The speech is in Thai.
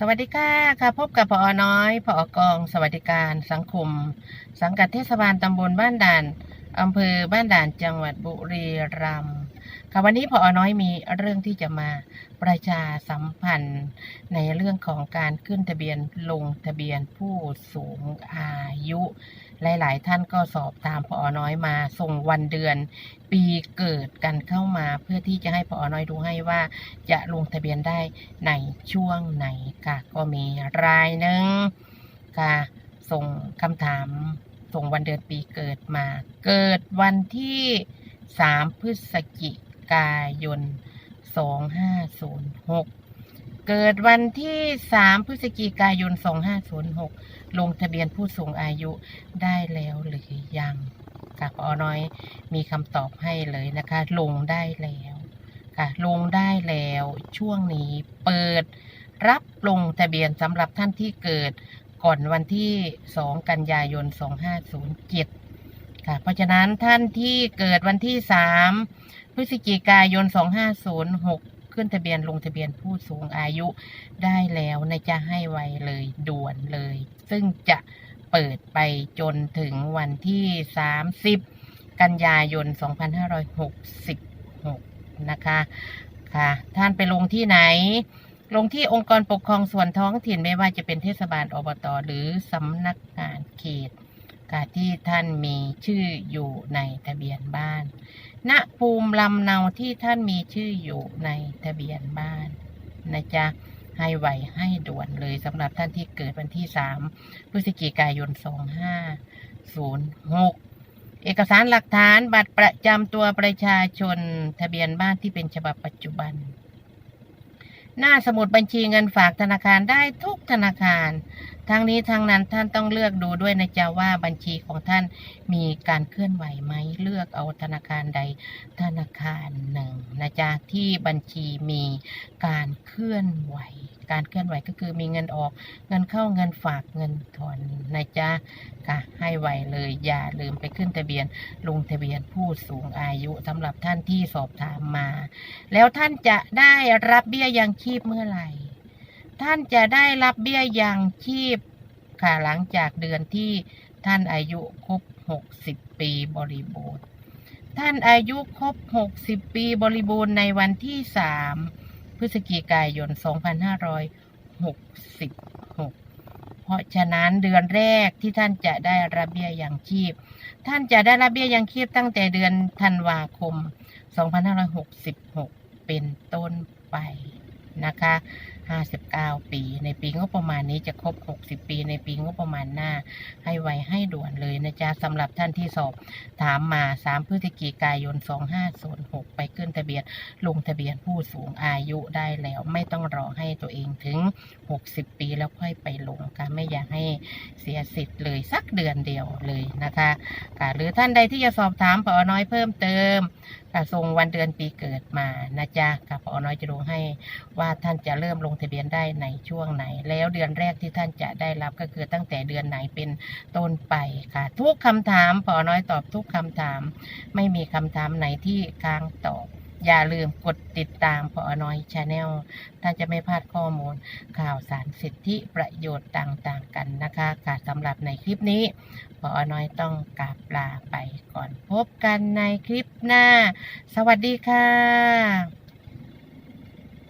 สวัสดีค่ะค่ะพบกับพอน้อยพอกอง สวัสดิการสังคม สังกัดเทศบาลตำบลบ้านด่านอำเภอบ้านด่านจังหวัดบุรีรัมย์ ค่ะวันนี้พอน้อยมีเรื่องที่จะมาประชาสัมพันธ์ ในเรื่องของการขึ้นทะเบียนลงทะเบียนผู้สูงอายุ หลาย ๆ ท่านก็สอบตามพอน้อยมาส่งวันเดือน ปีเกิดกันเข้ามาเพื่อที่จะให้พอน้อยดูให้ว่าจะลงทะเบียนได้ในช่วงไหนค่ะก็มีรายหนึ่งค่ะส่งคำถามส่งวันเดือนปีเกิดมา เกิดวันที่ 3 พฤศจิ กายน 2506 เกิดวันที่ 3 พฤศจิกายน 2506 ลงทะเบียนผู้สูงอายุได้แล้วหรือยังค่ะพอน้อยมีคำตอบให้เลยนะคะ ลงได้แล้วค่ะลงได้แล้วช่วงนี้เปิดรับลงทะเบียนสำหรับท่านที่เกิดก่อนวันที่ 2 กันยายน 2507 ค่ะ เพราะฉะนั้นท่านที่เกิดวันที่ 3 พฤศจิกายน 2506 ขึ้นทะเบียนลงทะเบียนผู้สูงอายุได้แล้วนะจะให้ไวเลยด่วนเลย ซึ่งจะเปิดไปจนถึงวันที่ 30 กันยายน 2566 นะคะค่ะ ท่านไปลงที่ไหน ลงที่องค์กรปกครองส่วนท้องถิ่นไม่ว่าจะเป็นเทศบาลอบตหรือสำนักงานเขต ค่ะที่ท่านมีชื่ออยู่ในทะเบียนบ้าน ณภูมิลำเนาที่ท่านมีชื่ออยู่ในทะเบียนบ้านนะจ๊ะให้ไวให้ด่วนเลยสำหรับท่านที่เกิดวันที่ 3 พฤศจิกายน 2506 เอกสารหลักฐานบัตรประจำตัวประชาชนทะเบียนบ้านที่เป็นฉบับปัจจุบัน หน้าสมุดบัญชีเงินฝากธนาคารได้ทุกธนาคารทั้งนี้ทั้งนั้นท่านต้องเลือกดูด้วยนะจ๊ะว่าบัญชีของท่านมีการเคลื่อนไหวไหมเลือกเอาธนาคารใดธนาคารหนึ่งนะจ๊ะที่บัญชีมีการเคลื่อนไหว การเคลื่อนไหวก็คือมีเงินออก เงินเข้าเงินฝากเงินถอนนะจ๊ะค่ะให้ไวเลยอย่าลืมไปขึ้นทะเบียนลงทะเบียนผู้สูงอายุสำหรับท่านที่สอบถามมา แล้วท่านจะได้รับเบี้ยยังชีพเมื่อไหร่ ท่านจะได้รับเบี้ยยังชีพค่ะหลังจากเดือนที่ท่านอายุครบ 60 ปีบริบูรณ์ ท่านอายุครบ 60 ปีบริบูรณ์ในวันที่ 3 พฤศจิกายน 2566 เพราะฉะนั้นเดือนแรกที่ท่านจะได้รับเบี้ยยังชีพ ท่านจะได้รับเบี้ยยังชีพตั้งแต่เดือนธันวาคม 2566 เป็นต้นไปนะคะ59 ปี ในปีงบประมาณนี้จะครบ 60 ปี ในปีงบประมาณหน้า ให้ไวให้ด่วนเลยนะจ๊ะสำหรับท่านที่สอบถามมา 3 พฤศจิกายน 2506 ไปขึ้นทะเบียนลงทะเบียนผู้สูงอายุได้แล้ว ไม่ต้องรอให้ตัวเองถึง 60 ปีแล้วค่อยไปลงค่ะไม่อยากให้เสียสิทธิ์เลยสักเดือนเดียวเลยนะคะค่ะหรือท่านใดที่จะสอบถามพอน้อยเพิ่มเติมค่ะส่งวันเดือนปีเกิดมานะจ๊ะค่ะพอน้อยจะดูให้ว่าท่านจะเริ่มลงทะเบียนได้ในช่วงไหน แล้วเดือนแรกที่ท่านจะได้รับก็คือตั้งแต่เดือนไหนเป็นต้นไปค่ะ ทุกคำถามพอน้อยตอบทุกคำถาม ไม่มีคำถามไหนที่ค้างตอบอย่าลืมกดติดตามพอน้อยชาแนลท่านจะไม่พลาดข้อมูล ข่าวสารสิทธิประโยชน์ต่างๆกันนะคะค่ะสำหรับในคลิปนี้พอน้อยต้องกราบลาไปก่อนพบกันในคลิปหน้า สวัสดีค่ะ